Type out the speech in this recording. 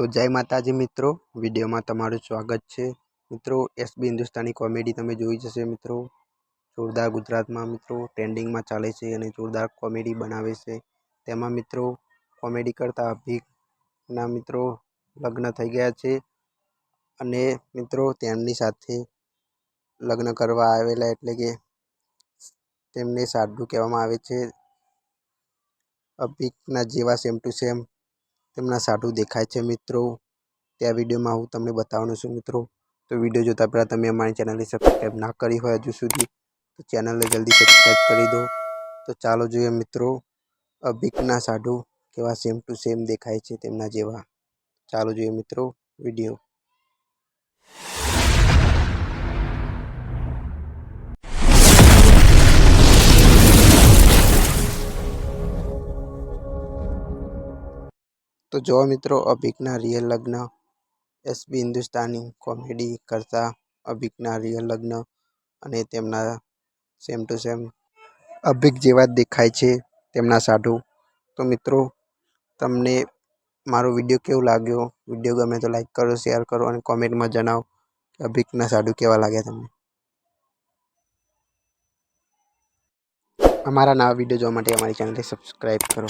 તો જય માતાજી મિત્રો. વિડીયોમાં તમારું સ્વાગત છે. મિત્રો, એસબી હિન્દુસ્તાની કોમેડી તમે જોઈ જશે મિત્રો. જોરદાર ગુજરાતમાં મિત્રો ટ્રેન્ડિંગમાં ચાલે છે અને જોરદાર કોમેડી બનાવે છે. તેમાં મિત્રો કોમેડી કરતા અભિકના મિત્રો લગ્ન થઈ ગયા છે અને મિત્રો તેમની સાથે લગ્ન કરવા આવેલા એટલે કે તેમને સાડું કહેવામાં આવે છે. અભિકના જેવા સેમ ટુ સેમ તેમના સાટું દેખાય છે મિત્રો. તે વિડીયોમાં હું તમને બતાવવાનો છું મિત્રો. તો વીડિયો જોતા પહેલાં તમે અમારી ચેનલને સબસ્ક્રાઈબ ના કરી હોય હજુ સુધી, તો ચેનલને જલ્દી સબસ્ક્રાઈબ કરી દો. તો ચાલો જોઈએ મિત્રો અભિકના સાઢુ કેવા સેમ ટુ સેમ દેખાય છે તેમના જેવા. ચાલો જોઈએ મિત્રો વીડિયો. તો જો મિત્રો, અભિકના રિયલ લગ્ન એસબી હિન્દુસ્તાની કોમેડી કરતા અભિકના રિયલ લગ્ન અને તેમના સેમ ટુ સેમ અભિક જેવા જ દેખાય છે તેમના સાઢુ તો મિત્રો, તમને મારો વીડિયો કેવો લાગ્યો? વીડિયો ગમે તો લાઈક કરો શેર કરો અને કોમેન્ટમાં જણાવો કે અભિકના સાઢુ કેવા લાગ્યા તમને. અમારા નવા વીડિયો જોવા માટે અમારી ચેનલને સબસ્ક્રાઈબ કરો.